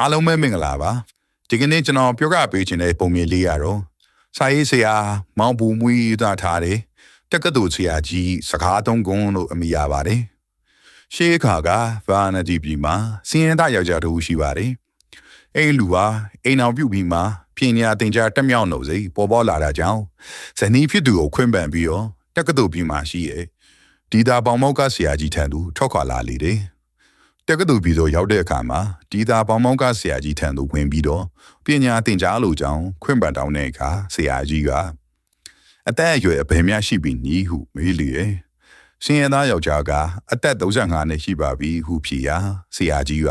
အားလုံးပဲမင်္ဂလာပါဒီကနေ့ကျွန်တော်ပြောပြပေးခြင်းတဲ့ပုံမြင်လေးရတော့စာရေးဆရာမောင်ဘူးမွေးသားထားတယ်တက္ကသိုလ်ဆရာကြီးစကားသုံးကုန်းလို့အမည်ရပါတယ်ရှေးခါကဗာနတီပြည်မှာစင်းရင်သားယောက်ျားတူရှိပါတယ်အဲ့လူဟာအိမ်အောင်ပြုတ်ပြီးမှပညာသင်ကြားတက်မြောက်လို့စိပေါ်ပေါ်လာတာကြောင့်ဇနီးဖြစ်သူကိုခွင့်ပန်ပြီးတော့တက္ကသိုလ်ပြည်မှာရှိရဲ့ဒီသာပေါင်မောက်ကဆရာကြီးထံသူထောက်ခွာလာလေတယ် တက္ကသိုလ်ပြည်သို့ရောက်တဲ့အခါမှာဒီသာပေါင်မောက်ကဆရာကြီးထံသို့ဝင်ပြီးတော့ပညာသင်ကြားလို့ကြောင်းခွင့်ပန်တောင်းတဲ့အခါဆရာကြီးကအသက်အရွယ်အဘယ်များရှိပြီနီးဟုမေးလေရဲ့စင်ရသားယောက်ျားကအသက်35နှစ်ရှိပါပြီဟုဖြေရာဆရာကြီးက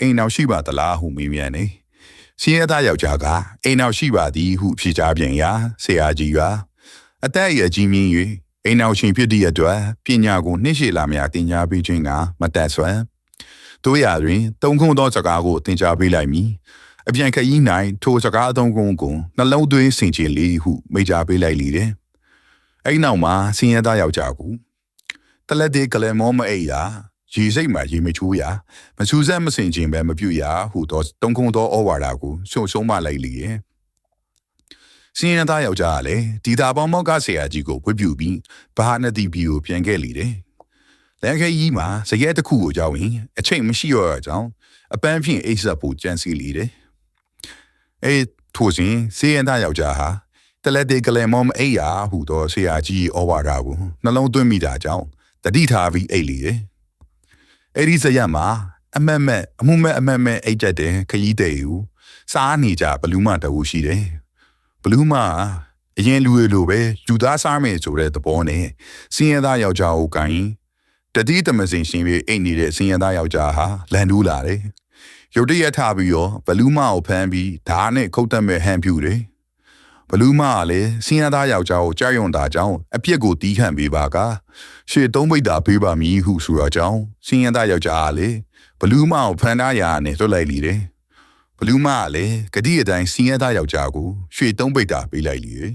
အိမ်နောက်ရှိပါသလားဟုမေးမြန်းနေစင်ရသားယောက်ျားကအိမ်နောက်ရှိပါသည်ဟုဖြေကြားပြန်ရာဆရာကြီးကအသက်အရွယ်ကြီးမြင့်၍အိမ်နောက်ရှင်ဖြစ်သည့်အတွက်ပညာကိုနှိမ့်ရှေလာများတင်ကြားပေးခြင်းကမတတ်ဆွမ်း တို့ရတွင်တုံခုံသောစကားကိုတင်ကြားပေးလိုက်မည်အပြန်ခရီး၌ထိုစကားအသုံးကုန်းကိုနှလုံးသွင်းဆင်ခြင်လေးဟုမိကြပေးလိုက်လေတယ်အဲ့နောက်မှာစင်ရသားယောက်ျားကိုတလက်ဒီကလမောမအိယာရေစိတ်မှာရေမချိုးရမဆူဆက်မစင်ခြင်းပဲမပြုရဟုသောတုံခုံသောဩဝါဒကိုရှုံဆုံးမလိုက်လေရဲ့စင်ရသားယောက်ျားကလည်းဒီတာပေါင်းမောက်ကဆရာကြီးကိုဝှက်ပြူပြီးဘာနတိဘီကိုပြန်ခဲ့လေတယ် လန်ခဲကြီးမှာစရဲတစ်ခုကိုကြောက်ရင်အချိန်မရှိတော့တဲ့အကြောင်းအပန်းဖြင့်အိတ်ဆက်ဖို့ကြံစီလေတယ်အဲထိုစဉ်စေရန်သားယောက်ျားဟာတလက်တေကလေးမောမအိယာဟူသောဆရာကြီးဩဝါဒကိုနှလုံးသွင်းမိတာကြောင့်တတိထားပြီးအိတ်လေတယ်အဲ့ဒီဇရက်မှာအမက်မက်အမှုမဲ့အမက်မဲ့အိတ်ကြတဲ့ခရီးတဲ့ဟူစားနေကြဘလူးမတဝူရှိတယ်ဘလူးမအရင်လူတွေလိုပဲလူသားစားမယ်ဆိုတဲ့သဘောနဲ့စင်းရသားယောက်ျားကိုကိုင်း တတိတမစင်ရှင်ပြီးအိတ်နေတဲ့စင်းရသားယောက်ျားဟာလန်တူးလာတယ်ရုတ်တရက်ထပြီးတော့ဘလူးမကိုဖမ်းပြီးဓာတ်နဲ့ခုတ်တက်မဲ့ဟန်ပြူတယ်ဘလူးမကလည်းစင်းရသားယောက်ျားကိုကြောက်ရွံ့တာကြောင့်အပြစ်ကိုတီးခန့်ပေးပါကရှေ့သုံးပိတ်တာပေးပါမည်ဟုဆိုတော့ကြောင့်စင်းရသားယောက်ျားကလည်းဘလူးမကိုဖမ်းထားရာနဲ့လွတ်လိုက်လေတယ်ဘလူးမကလည်းဂတိအတိုင်းစင်းရသားယောက်ျားကိုရွှေသုံးပိတ်တာပေးလိုက်လေတယ်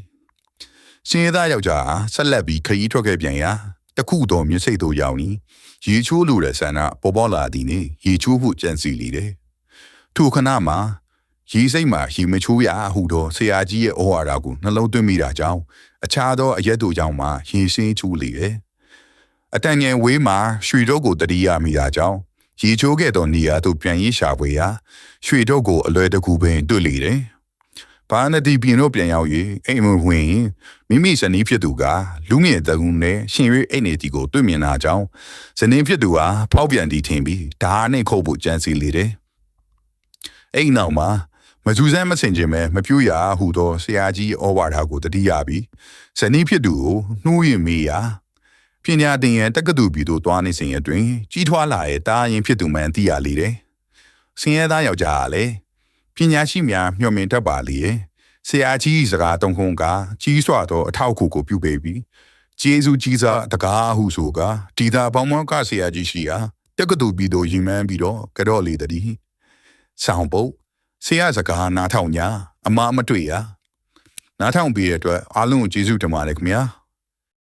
စင်းရသားယောက်ျားဆက်လက်ပြီးခရီးထွက်ခဲ့ပြန်ရာ တခုတော်မြစ်စိတ်တို့ရောက်နီရေချိုးလိုတဲ့ဆန္ဒပေါ်ပေါ်လာသည်နေရေချိုးဖို့ကြံစီလေတယ်ထိုခဏမှာရေစိတ်မှာရေမချိုးရဟုသောဆရာကြီးရဲ့ဩဝါဒကိုနှလုံးသွင်းမိတာကြောင့်အခြားသောအရက်တို့ကြောင့်မှရေရှင်းချိုးလေတယ်အတန်ငယ်ဝေးမှာရွှေတို့ကိုတတိယမိတာကြောင့်ရေချိုးခဲ့သောနေရာသို့ပြန်ရေးရှာဖွေရာရွှေတို့ကိုအလွယ်တကူပင်တွေ့လေတယ် ဘာနတိပြင်တို့ပြန်ရောက်၍အိမ်မဝင်မိမိဇနီးဖြစ်သူကလူငယ်တကူနဲ့ရှင်ရွေးအိမ်နေတီကိုတွေ့မြင်တာကြောင့်ဇနီးဖြစ်သူဟာဖောက်ပြန်တီထင်ပြီးဓာတ်နဲ့ခုတ်ဖို့ကြံစီလေတယ်အိမ်နောက်မှာမကြူးစမ်းမစင်ခြင်းပဲမပြူရဟူသောဆရာကြီးဩဝါဒကိုတတိယပြီးဇနီးဖြစ်သူကိုနှိုးရင်မေးရာပညာသင်ရန်တက္ကသိုလ်ပြည်သို့သွားနေစဉ်အတွင်းကြီးထွားလာတဲ့တာရင်ဖြစ်သူမှန်သိရလေတယ်။ဆင်းရဲသားယောက်ျားကလည်း ပညာရှိများမျှော်မြင်တတ်ပါလေ။ဆရာကြီးစကားတုံးခုံကကြီးစွာသောအထောက်အကူကိုပြုပေးပြီးကျေးဇူးကြီးစားတကားဟုဆိုကဒီသာပေါင်းမောကဆရာကြီးရှိရာတက္ကသိုလ်ပြည်သို့ရီမန်းပြီးတော့ကြော့လေတည်းဆောင်းပုတ်ဆရာစကားနားထောင်ညာအမားမတွေ့ရနားထောင်ပြီးတဲ့အတွက်အားလုံးကိုကျေးဇူးတင်ပါတယ်ခင်ဗျာ။